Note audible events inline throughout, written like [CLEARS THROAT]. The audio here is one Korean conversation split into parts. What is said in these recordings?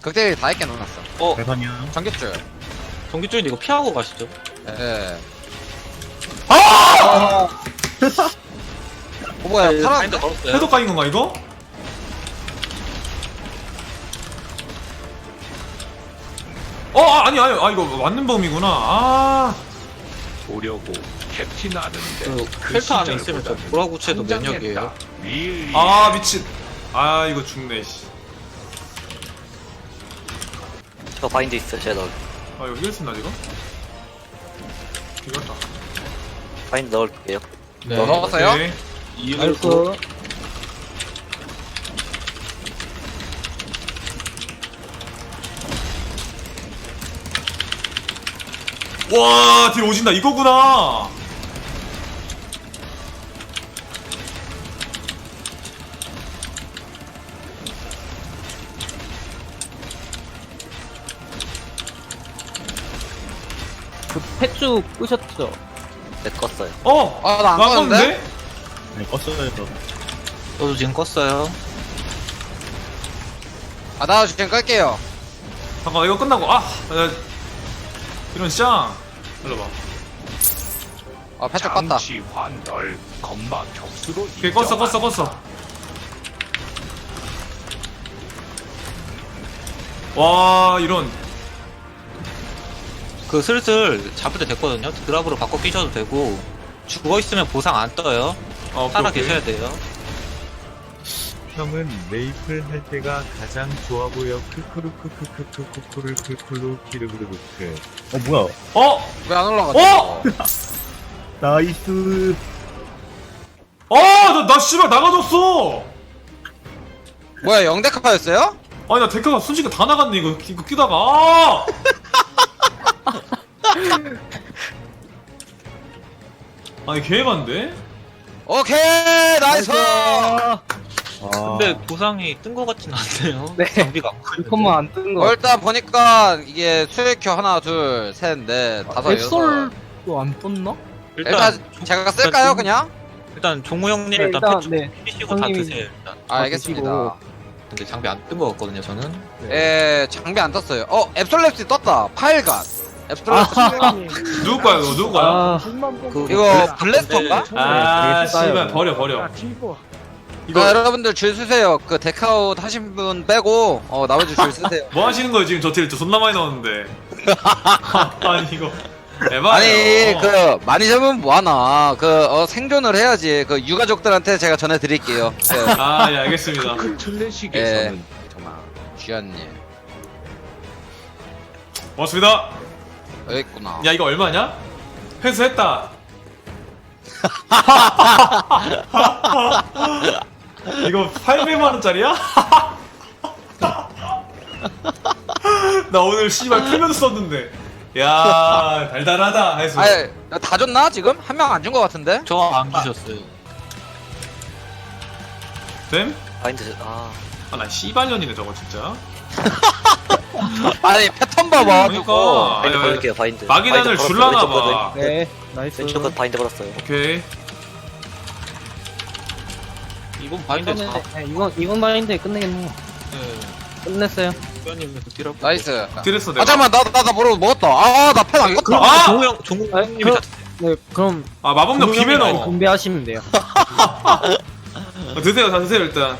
극대리 다 했게 넣어놨어. 어, 대선이야. 전격줄. 전기줄인데 이거 피하고 가시죠. 예. 아! 어, [LAUGHS] 뭐야, 네? 바인드 걸었어요. 해독 가인 건가 이거? 어 아, 아니 아니 아 이거 맞는 범이구나 아 보려고 캡틴하는데 그 펠터 안에 있으면 저 보라구체도 면역이에요. 아 미친 아 이거 죽네 씨. 저 바인드 있어요, 제가 넣을. 아 이거 힐 쓴다 지금? 이겼다 바인드 넣을게요. 네. 넣었어요? 오케이. 이을 와, 뒤로 오진다. 이거구나. 펫주 끄셨죠? 네, 껐어요. 어, 아, 나안 나갔는데? 네, 껐어요, 저. 저도 지금 껐어요. 아, 나 지금 끌게요. 잠깐 이거 끝나고 아, 나, 이런 쌍. 일로 봐. 아, 패쪽 껐다. 장치 환덜 건마 격수로 오케이, 껐어, 껐어, 껐어. 와, 이런. 그 슬슬 잡을 때 됐거든요. 드랍으로 바꿔 끼셔도 되고 죽어 있으면 보상 안 떠요. 어, 오케이, 살아 오케이. 계셔야 돼요. 형은 메이플 할 때가 가장 좋아 보여. 크크루크크크크크크를 크크루 키르그르크. 어, 뭐야? 어, 왜 안 올라가지? 어! 나이스. 어, 나, 나 씨발 나가졌어. 뭐야, 영대카파였어요? 아니, 나 데카가 순식간 다 나갔네, 이거, 이거 끼다가. 아! [LAUGHS] 아니, 개반데? 오케이, 나이스! 아, 근데 보상이 뜬것 같진 않네요. 네. [LAUGHS] 장비가 안 보이는데. 이것만 안 뜬 거. 어, 일단 보니까 이게 수액큐 하나, 둘, 셋, 넷, 다섯, 여섯. 앱솔도 안 떴나? 일단 종- 제가 쓸까요, 종- 그냥? 일단 종우 형님 네, 일단 일단, 패치 네. 피시고 다 형님이- 드세요. 일단. 아, 알겠습니다. 근데 장비 안뜬것 같거든요. 저는. 예, 장비 안 떴어요. 어, 앱솔랩스 떴다. 파일갓. 앱솔랩스. 누구 거야, 이거 누구 거야? 아, 그 이거 블래스터인가? 아, 싸요. 씨발, 버려, 버려. 이거 이거, 여러분들 줄 쓰세요. 그 데카웃 하신 분 빼고 어 나머지 줄 [LAUGHS] 쓰세요. 뭐 하시는 거예요, 지금 저 딜 존나 많이 나오는데. [LAUGHS] 아니, 이거. 에바예요. 아니 그 많이 잡으면 뭐하나 그 어, 생존을 해야지 그 유가족들한테 제가 전해드릴게요. 네. 아, 예, 알겠습니다. 그 클래식에서는 정말 주연님 고맙습니다. 있구나. 야, 이거 얼마냐? 회수했다. [LAUGHS] 이거 800만 원짜리야? [LAUGHS] 나 오늘 씨발 풀면서 썼는데. 야, 달달하다, 해수. 아니 다 줬나 지금 한 명 안준것 같은데? 저 안 주셨어요. 됨? 바인드, 아, 아, 나 씨발년이네, 저거, 진짜. [LAUGHS] 아니 패턴 봐봐. 그러니까. 저거. 바인드 아니, 걸릴게요, 바인드. 마기단을 바인드 걸었어요, 줄라나 왼쪽 거는. 봐. 네. 나이스. 왼쪽 건 바인드 걸었어요. 오케이. 이번 바인드 이거는, 다. 네, 이건, 이건 바인드에 끝내겠네. 네. 끝냈어요. 드랍. 나이스. 드레스 아 내가. 잠깐만 나 나 나 모르고 먹었다. 아나 펜 안 껐다. 아! 종우 형, 종우 아, 형님이 그- 다 드세요. 네, 그럼. 아, 마법력 비매 공룡이 넣어. 분배하시면 돼요. 어, [LAUGHS] 드세요, 다 드세요, 일단.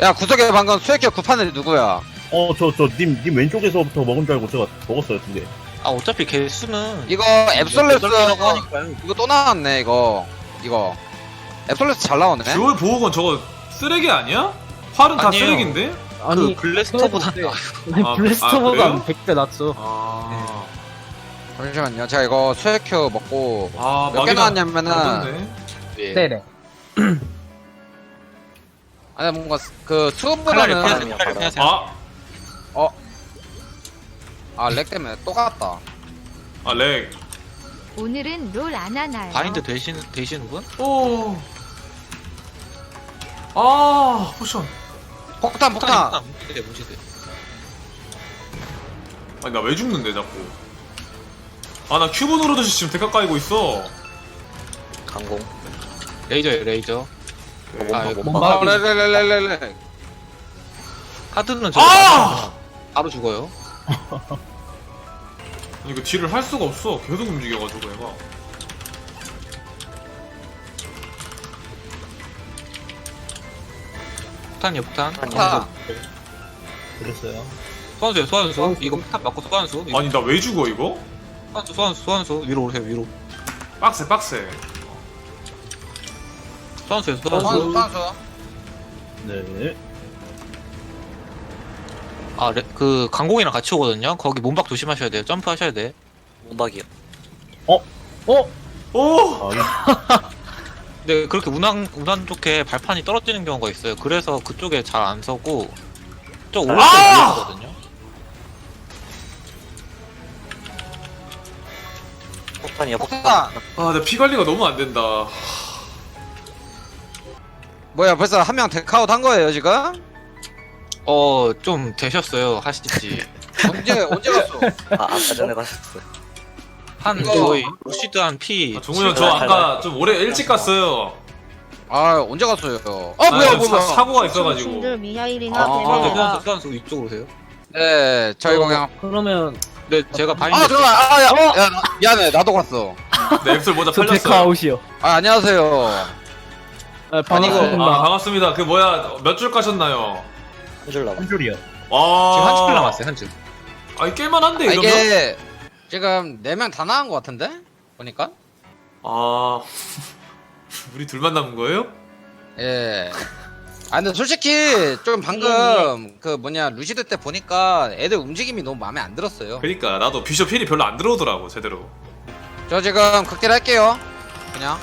야 구석에 방금 수액큐 구판 애 누구야? 어, 저, 저, 님, 님 왼쪽에서부터 먹은 줄 알고 제가 먹었어요, 두 개. 아 어차피 개수는 이거 여덟 앱솔랩스 개라고 하니까요. 이거 또 나왔네 이거 이거 앱솔랩스 잘 나오네. 듀얼 보호건 저거 쓰레기 아니야? 활은 다 아니에요. 쓰레기인데? 아니, 그 블래스터보다 네. 나아요. [LAUGHS] 아니, 아, 블래스터보다 아, 그래요? 100배 낫죠. 아. 잠시만요. 제가 이거 수액큐 먹고 아, 몇개 마기단 나왔냐면은 나왔네. 예. 네네. [CLEARS THROAT] 아니 뭔가 그 칼날을 수업보다는 피하세요. 칼을 피하세요. 아, 아 렉 때문에 또 갔다. 아, 렉. 오늘은 롤 안 하나요? 바인드 되시는 되시는 분? 오. 아, 포션. 폭탄 폭탄. 무시돼 무시돼. 아니, 나 왜 죽는데, 자꾸. 아, 나 큐브 누르듯이 지금 데카 까이고 있어. 강공. 레이저예요 레이저. 몸 아, 봐, 이거. 봐. 아, 레레레레레레. 카드는 저. 아! 바로 죽어요. 아니, 이거 딜을 할 수가 없어. 계속 움직여가지고 얘가. 폭탄이요 폭탄. 아, 소환수요 소환수. 이거 폭탄 맞고 소환수. 이거 아니 나 왜 죽어 이거? 소환수 소환수 소환수 위로 오세요 위로. 빡세 빡세. 소환수요 소환수. 선수 선수 아, 레, 그 강공이랑 같이 오거든요. 거기 몸박 조심하셔야 돼요. 점프하셔야 돼. 몸박이요. 오! [LAUGHS] 네, 그렇게 운항 운항 좋게 발판이 떨어지는 경우가 있어요. 그래서 그쪽에 잘 안 서고 저 오른쪽에 아! 있거든요. 폭탄이요, 폭탄. 폭탄 아, 내피 관리가 너무 안 된다. 뭐야 벌써 한 명 데카웃 한 거예요 지금? 어, 좀 되셨어요. 하시지. [LAUGHS] 언제 언제 갔어? 아, 아까 전에 가셨어요. 한 이거- 거의 루시드 한 피. 아, 종훈 형, 저 아까 좀 오래 일찍 갔어요. 아 언제 갔어요? 아 아, 뭐야 뭐야 사, 뭐야 사고가 있어가지고. 친구들 미하일이나 아, 소환수, 소환수 이쪽으로 오세요. 네 저희 어, 그냥 그러면 네, 제가 바인드. 아 잠깐만 아야 야, 미안해 나도 갔어 네, 앱솔 모자 저 데카 팔렸어요. 아웃이요. 아 안녕하세요 아, 반갑습니다. 아, 반갑습니다. 그 뭐야, 몇줄 까셨나요? 한 줄 남았. 와. 지금 한 줄 남았어요. 한 줄. 아, 깰만한데, 아, 이러면? 이게 지금 네명다 나간 거 같은데 보니까 아. [LAUGHS] 우리 둘만 남은 거예요? 예. 아 근데 솔직히 좀 방금 그 뭐냐 루시드 때 보니까 애들 움직임이 너무 마음에 안 들었어요. 그니까, 나도 비숍 힐이 별로 안 들어오더라고, 제대로. 저 지금 극딜 할게요. 그냥.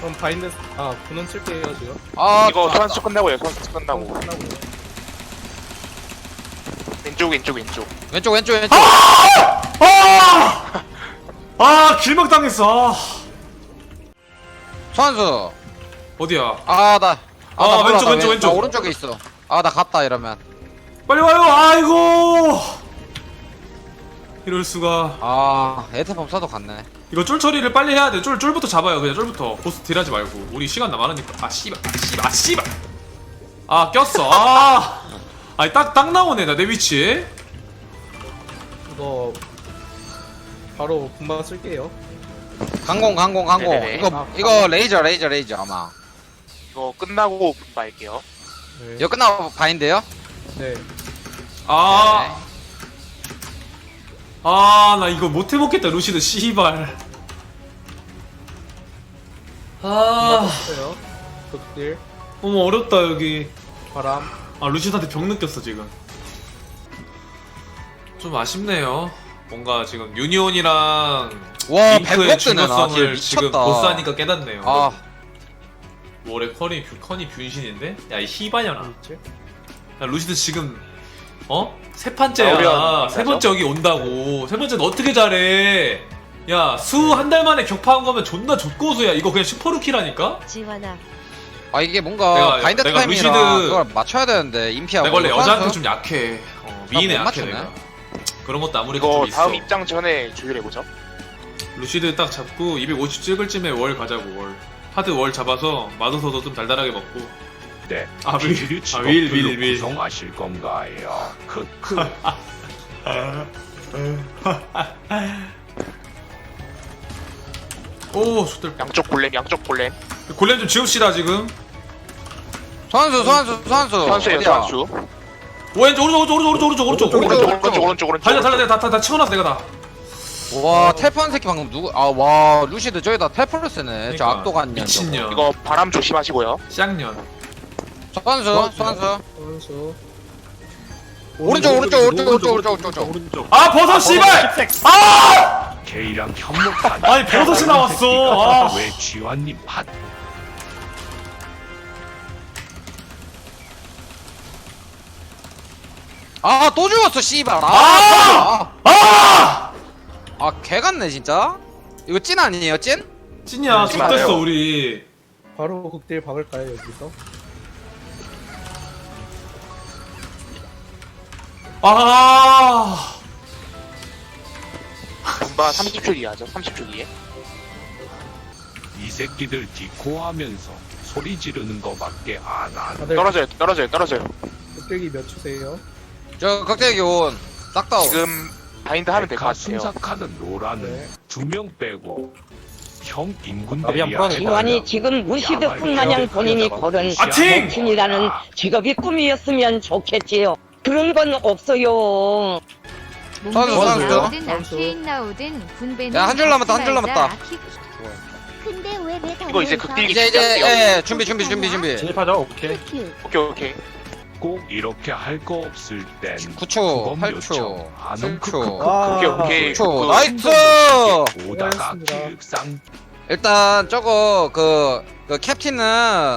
그럼 바인드 아 군원 칠게요 지금 아 이거. 소환수 끝나고요. 소환수 끝나고. 왼쪽 왼쪽 왼쪽. 왼쪽 왼쪽 왼쪽. 아! 아, 길막 당했어. 아. 선수. 어디야? 아 나. 아, 나 몰라, 왼쪽, 나 왼쪽, 왼- 왼쪽. 나 오른쪽에 있어. 아 나 갔다 이러면. 빨리 와요, 아이고! 이럴 수가. 아 에테폼 써도 갔네. 이거 쫄 처리를 빨리 해야 돼. 쫄, 쫄부터 잡아요. 그냥 쫄부터. 보스 딜하지 말고. 우리 시간 남아니까. 아, 씨발. 아, 씨발. 아, 씨발. 아, 꼈어. 아. 아니, 딱, 딱 나오네. 나 내 위치에. 이거 바로 군방 쓸게요 강공 강공 강공. 네네네. 이거 아, 이거 레이저 레이저 레이저 아마. 이거 끝나고 분발게요. 네, 이거 끝나고 바인데요? 네. 아. 아, 나 이거 못 해먹겠다. 루시드, 씨발. 아. 써요 극딜 너무 어렵다, 여기. 바람 아, 루시드한테 병 느꼈어, 지금. 좀 아쉽네요. 뭔가 지금 유니온이랑 와 링크의 100억 뜨네 나 중요성을 지금 미쳤다. 보스하니까 깨닫네요. 아 올해 커니 뷰 커니 뷰신인데? 야이 희바녀라. 있지 야 루시드 지금 어? 세 판째야. 어려운 세 번째 여기 온다고. 세 번째는 어떻게 잘해? 야 수 한 달 만에 격파한 거면 존나 족고수야. 이거 그냥 슈퍼루키라니까? 지환아 아 이게 뭔가 내가- 바인드 내가 타임이랑 루시드- 그걸 맞춰야 되는데 인피하고 내가 원래? 여자한테 좀 약해. 어, 미인에 못 약해 맞추네. 내가. 그런 것도 아무래도 이거 좀 있어. 다음 입장 전에 조율해 보죠. 루시드 딱 잡고 250 찍을 쯤에 월 가자고 월. 하드 월 잡아서 마도서도 좀 달달하게 먹고. 네. 아, 윌. 기류 아, 윌, 윌, 윌. 구성하실 건가요? 그, 그. 오, 좋들. 양쪽 골렘 양쪽 골렘. 골렘 좀 지웁시다 지금. 선수 선수 선수 선수예요 어디야? 선수. 왼쪽 오른쪽 오른쪽 오른쪽 오른쪽 오른쪽 오른쪽. 오른쪽 오른쪽 오른쪽 오른쪽. 달려 달려 내가 다다 치워놨어 내가 다. 와 텔프한 새끼 방금 누구 아 와 루시드 저기다 텔프를 쓰네 저 그러니까, 악도간 년 미친년. 이거 바람 조심하시고요. 쌍년. 선수 선수 선수 오른쪽 오른쪽 오른쪽 오른쪽 오른쪽 오른쪽 아 버섯 씨발. 개이랑 현목한. 아니, 버섯이 나왔어. 아. 왜 지환님 한. 아 또 죽었어 씨발 아! 아! 아! 아 개같네 진짜 이거 찐 아니에요 찐? 찐이야 네, 좋댔어 맞아요. 우리. 바로 극딜 박을까요 여기서 아. 분발 30초 뒤에 하죠. 30초 뒤에. 이 새끼들 디코하면서 소리 지르는 거밖에 안 한. 다들 떨어져요 떨어져요 떨어져요. 극딜기 몇 초세요 저 극대 교원 싹 다운 지금 바인드 하면 될 것 같아요. 순삭하는 로라는 두 명 빼고 형 인군 한번 대리하는 기관이 지금 무시드뿐 마냥 본인이 고른 아팅! 신이라는 직업이 꿈이었으면 좋겠지요. 그런 건 없어요. 선수, 몽벨이 선수. 나오든. 아케인 나오든 분배는 야, 한줄 남았다, 한줄. 남았다. 아키- 근데 왜내 이거 이제 극딜기 이제 이제 시작해요. 예 준비 준비 준비 준비 진입하죠 오케이 오케이 오케이. 꼭 이렇게 할 거 없을 땐 9초 그건 8초 요청. 반응 7초 와. 오케이 오케이. 9초 그- 나이스 오다가. 기획상 일단 저거 그, 그 캡틴은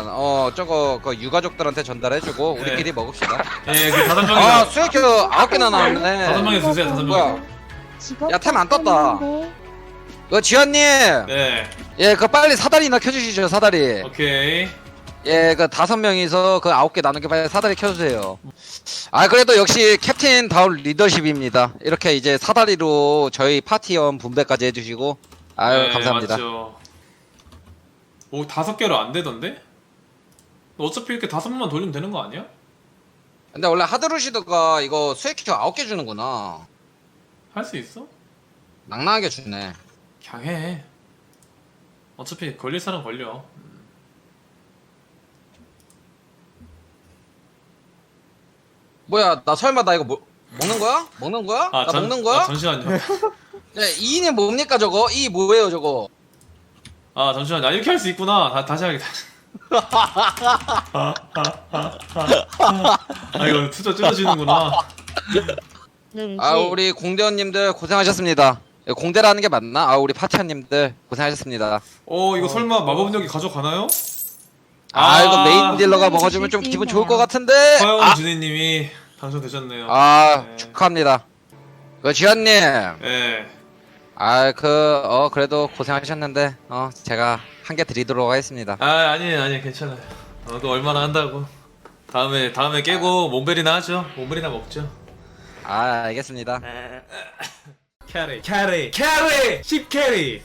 어 저거 그 유가족들한테 전달해주고 우리끼리 먹읍시다 예, 그 다섯 아 명이서 수액큐 아홉 개나 나왔네 다섯 명이서 드세요. 다섯 명. 뭐야 야, 템안 떴다. 그 지현님 네, 예 그 빨리 사다리나 켜주시죠 사다리 오케이. 예 그 다섯 명이서 그 아홉 개 나눈 게 빨리 사다리 켜주세요 아 그래도 역시 캡틴 다운 리더십입니다 이렇게 이제 사다리로 저희 파티원 분배까지 해주시고 아유 네, 감사합니다 맞죠. 오 다섯 개로 안 되던데? 어차피 이렇게 다섯 번만 돌리면 되는 거 아니야? 근데 원래 하드루시드가 이거 수액큐 아홉 개 주는구나 할 수 있어? 낭낭하게 주네 그냥 해. 어차피 걸릴 사람 걸려. 뭐야 나 설마 나 이거 뭐, 먹는 거야? 먹는 거야? 아, 나 잠- 먹는 거야? 아, 잠시만요. [LAUGHS] 네, 2인이 뭡니까 저거? 이 뭐예요 저거? 아, 잠시만요. 아, 이렇게 할 수 있구나. 다, 다시 하겠다. [LAUGHS] 아, 이거 투자 줄여지는구나. 아 우리 공대원님들 고생하셨습니다 예, 공대라는 게 맞나? 아 우리 파티원님들 고생하셨습니다 어, 이거 설마 마법력이 가져가나요? 아, 아, 이거 메인 딜러가 먹어주면 좀 기분 좋을 것 같은데 허영 아, 주니님이 당첨되셨네요. 아 네. 축하합니다 그 지현님 예. 아그 어 그래도 고생하셨는데 어 제가 한 개 드리도록 하겠습니다 아, 아니에요, 아니에요. 괜찮아요. 어, 그 얼마나 한다고. 다음에, 다음에 깨고 몽벨이나 하죠. 몽벨이나 먹죠. 아 알겠습니다 캐리, 캐리, 캐리! 10 캐리!